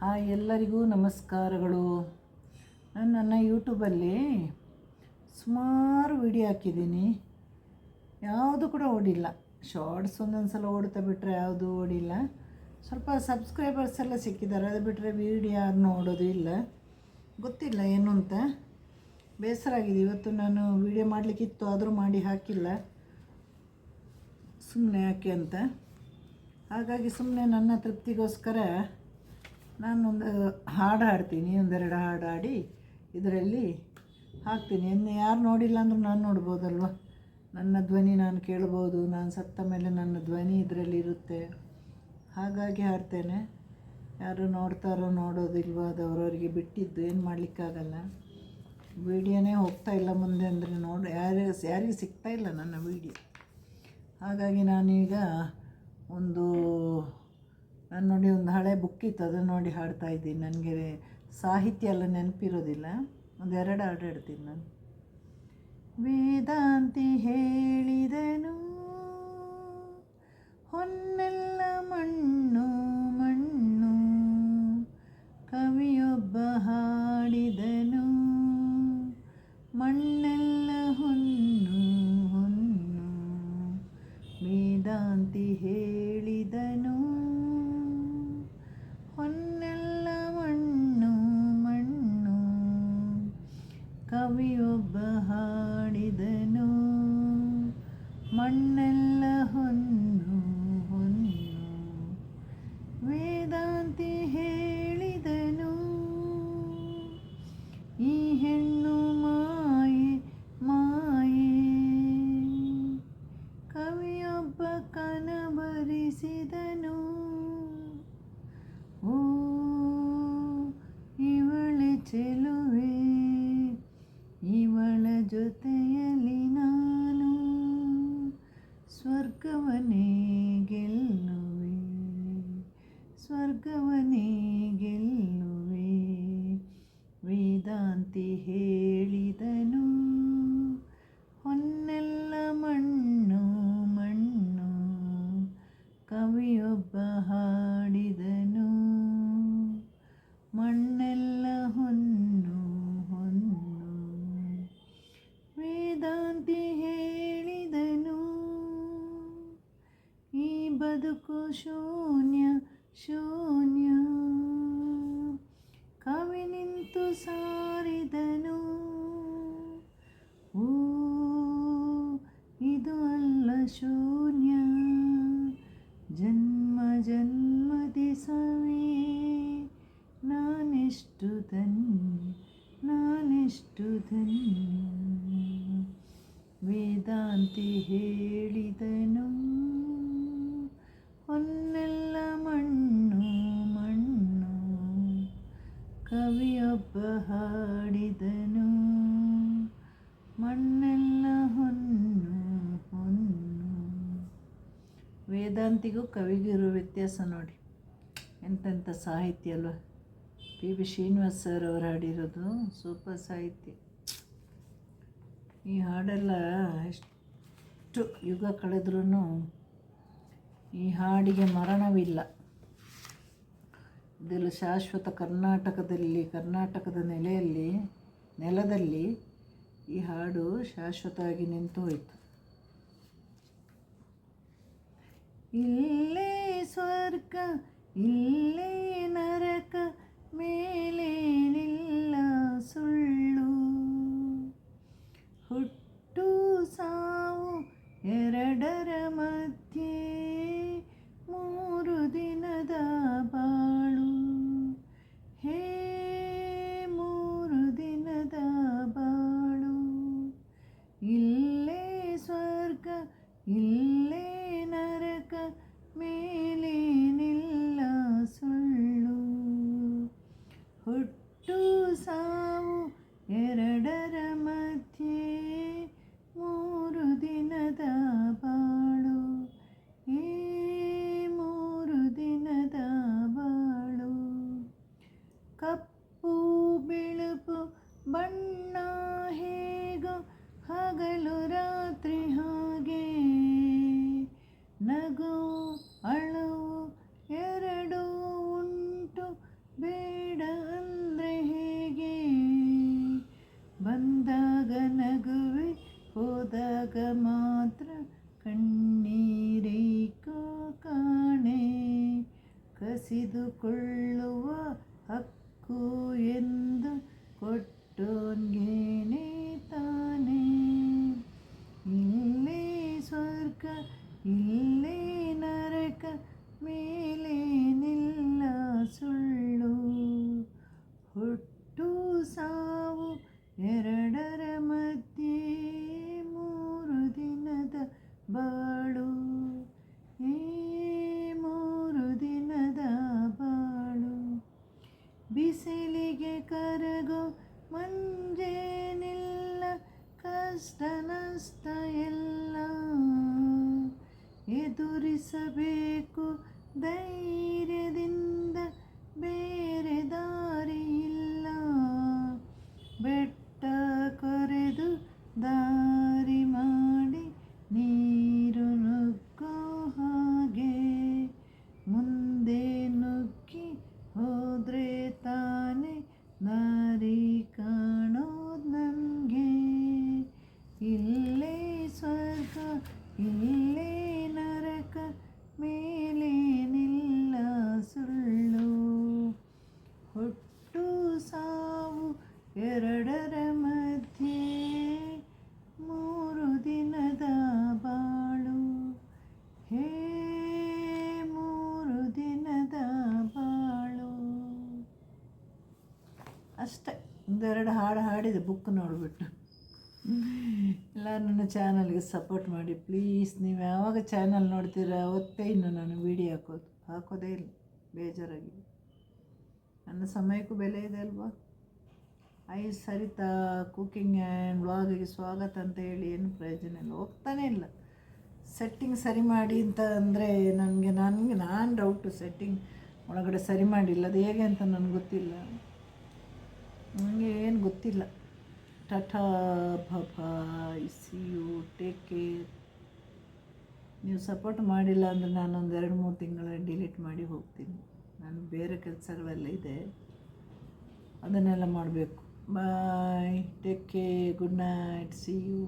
Hi ಎಲ್ಲರಿಗೂ ನಮಸ್ಕಾರಗಳು. ನಾನು ನನ್ನ ಯೂಟ್ಯೂಬಲ್ಲಿ ಸುಮಾರು ವಿಡಿಯೋ ಹಾಕಿದ್ದೀನಿ. ಯಾವುದು ಕೂಡ ಓಡಿಲ್ಲ. ಶಾರ್ಟ್ಸ್ ಒಂದೊಂದು ಸಲ ಓಡ್ತಾ ಬಿಟ್ಟರೆ ಯಾವುದು ಓಡಿಲ್ಲ. ಸ್ವಲ್ಪ ಸಬ್ಸ್ಕ್ರೈಬರ್ಸ್ ಎಲ್ಲ ಸಿಕ್ಕಿದ್ದಾರೆ. ಅದು ಬಿಟ್ಟರೆ ವಿಡಿಯೋ ಯಾರು ನೋಡೋದು ಇಲ್ಲ. ಗೊತ್ತಿಲ್ಲ ಏನು ಅಂತ. ಬೇಸರ ಆಗಿದೆ. ಇವತ್ತು ನಾನು ವಿಡಿಯೋ ಮಾಡಲಿಕ್ಕಿತ್ತು, ಆದರೂ ಮಾಡಿ ಹಾಕಿಲ್ಲ. ಸುಮ್ಮನೆ ಯಾಕೆ ಅಂತ. ಹಾಗಾಗಿ ಸುಮ್ಮನೆ ನನ್ನ ತೃಪ್ತಿಗೋಸ್ಕರ ನಾನೊಂದು ಹಾಡು ಹಾಡ್ತೀನಿ, ಒಂದೆರಡು ಹಾಡು ಹಾಡಿ, ಇದರಲ್ಲಿ ಹಾಕ್ತೀನಿ. ಇನ್ನು ಯಾರು ನೋಡಿಲ್ಲ ಅಂದರೂ ನಾನು ನೋಡ್ಬೋದಲ್ವ? ನನ್ನ ಧ್ವನಿ ನಾನು ಕೇಳ್ಬೋದು, ನಾನು ಸತ್ತ ಮೇಲೆ ನನ್ನ ಧ್ವನಿ ಇದರಲ್ಲಿ ಇರುತ್ತೆ. ಹಾಗಾಗಿ ಹಾಡ್ತೇನೆ. ಯಾರು ನೋಡ್ತಾರೋ ನೋಡೋದಿಲ್ವೋ ಅದು ಅವ್ರವ್ರಿಗೆ ಬಿಟ್ಟಿದ್ದು, ಏನು ಮಾಡಲಿಕ್ಕಾಗಲ್ಲ. ವೀಡಿಯೋನೇ ಹೋಗ್ತಾ ಇಲ್ಲ ಮುಂದೆ ಅಂದರೆ ನೋಡಿ, ಯಾರು, ಯಾರಿಗೂ ಸಿಗ್ತಾ ಇಲ್ಲ ನನ್ನ ವೀಡಿಯೋ. ಹಾಗಾಗಿ ನಾನೀಗ ಒಂದು ನಾನು ನೋಡಿ ಒಂದು ಹಳೆ ಬುಕ್ ಇತ್ತು, ಅದನ್ನು ನೋಡಿ ಹಾಡ್ತಾ ಇದ್ದೀನಿ. ನನಗೆ ಸಾಹಿತ್ಯ ಎಲ್ಲ ನೆನಪಿರೋದಿಲ್ಲ. ಒಂದು ಎರಡು ಹಾಡು ಹೇಳ್ತೀನಿ ನಾನು. ವೇದಾಂತಿ ಹೇಳಿದನು ಹೊನ್ನೆಲ್ಲ ಕವಿಯೊಬ್ಬ ಹಾಡಿದನು. ಮಣ್ಣೆಲ್ಲ ಹೊನ್ನು ಹೊನ್ನು ವೇದಾಂತಿ ಹೇಳಿದನು. ಈ ಹೆಣ್ಣು ಮಾಯೆ ಮಾಯೆ. ಕವಿಯೊಬ್ಬ ಕನಬರಿಸಿದನು ಓ, ಇವಳೆ ಚೆಲುವೆ ವೇದಾಂತಿ ಹೇಳಿದನು. ಹೊನ್ನೆಲ್ಲ ಮಣ್ಣು ಮಣ್ಣು ಕವಿಯೊಬ್ಬ ಹಾಡಿದನು. ಮಣ್ಣೆಲ್ಲ ಹೊನ್ನು ಹೊನ್ನು ವೇದಾಂತಿ ಹೇಳಿದನು. ಈ ಬದುಕು ಶೂನ್ಯ ಶೂನ್ಯ. ಕವಿ ನಿಂತು ಸಾರಿದನು ಧನ್ಯ ವೇದಾಂತಿ ಹೇಳಿದನು. ಹೊನ್ನೆಲ್ಲ ಮಣ್ಣು ಮಣ್ಣು. ಕವಿಯೊಬ್ಬ ಹಾಡಿದನು. ಮಣ್ಣೆಲ್ಲ ಹೊನ್ನು ಹೊನ್ನು. ವೇದಾಂತಿಗೂ ಕವಿಗೂ ಇರೋ ವ್ಯತ್ಯಾಸ ನೋಡಿ. ಎಂತೆಂಥ ಸಾಹಿತ್ಯ ಅಲ್ವಾ. ಪಿ ಬಿ ಶ್ರೀನಿವಾಸ್ ಸರ್ ಅವರು ಹಾಡಿರೋದು. ಸೂಪರ್ ಸಾಹಿತ್ಯ. ಈ ಹಾಡೆಲ್ಲ ಎಷ್ಟು ಯುಗ ಕಳೆದ್ರೂ ಈ ಹಾಡಿಗೆ ಮರಣವಿಲ್ಲ. ಇದೆಲ್ಲ ಶಾಶ್ವತ ಕರ್ನಾಟಕದಲ್ಲಿ, ಕರ್ನಾಟಕದ ನೆಲೆಯಲ್ಲಿ, ನೆಲದಲ್ಲಿ ಈ ಹಾಡು ಶಾಶ್ವತವಾಗಿ ನಿಂತು ಹೋಯಿತು. ಇಲ್ಲೇ ಸ್ವರ್ಗ, ಇಲ್ಲೇ ಕೊಳ್ಳುವ ಹಕ್ಕು ಎಂದು ಕೊಟ್ಟೋನ್ಗೇನೆ ಎದುರಿಸಬೇಕು ಧೈರ್ಯದಿಂದ ಬೇರೆ ದಾರಿ ಒಂದೆರಡು ಹಾಡು ಹಾಡಿದೆ ಬುಕ್ ನೋಡಿಬಿಟ್ಟು. ಎಲ್ಲ ನನ್ನ ಚಾನಲ್ಗೆ ಸಪೋರ್ಟ್ ಮಾಡಿ ಪ್ಲೀಸ್ ನೀವು ಯಾವಾಗ ಚಾನಲ್ ನೋಡ್ತೀರಾ, ಅವತ್ತೇ ಇನ್ನು ನಾನು ವೀಡಿಯೋ ಹಾಕೋದು. ಹಾಕೋದೇ ಇಲ್ಲ ಬೇಜಾರಾಗಿ ನನ್ನ ಸಮಯಕ್ಕೂ ಬೆಲೆ ಇದೆ ಅಲ್ವಾ? ಐ ಸರಿತಾ ಕುಕಿಂಗ್ ಆ್ಯಂಡ್ ವ್ಲಾಗಿಗೆ ಸ್ವಾಗತ ಅಂತ ಹೇಳಿ ಏನು ಪ್ರಯೋಜನ ಇಲ್ಲ, ಹೋಗ್ತಾನೆ ಇಲ್ಲ. ಸೆಟ್ಟಿಂಗ್ ಸರಿ ಮಾಡಿ ಅಂತ ಅಂದರೆ ನನಗೆ ನನಗೆ, ನಾನು ಡೌಟು ಸೆಟ್ಟಿಂಗ್ ಒಳಗಡೆ ಸರಿ ಮಾಡಿಲ್ಲ, ಅದು ಹೇಗೆ ಅಂತ ನನಗೆ ಗೊತ್ತಿಲ್ಲ. ನನಗೆ ಏನು ಗೊತ್ತಿಲ್ಲ. Tata bye see you take care ನೀವು ಸಪೋರ್ಟ್ ಮಾಡಿಲ್ಲ ಅಂದರೆ ನಾನೊಂದು ಎರಡು, ಮೂರು ತಿಂಗಳ ಡಿಲೀಟ್ ಮಾಡಿ ಹೋಗ್ತೀನಿ. ನಾನು ಬೇರೆ ಕೆಲಸಗಳೆಲ್ಲ ಇದೆ. ಅದನ್ನೆಲ್ಲ ಮಾಡಬೇಕು. Bye take care good night see you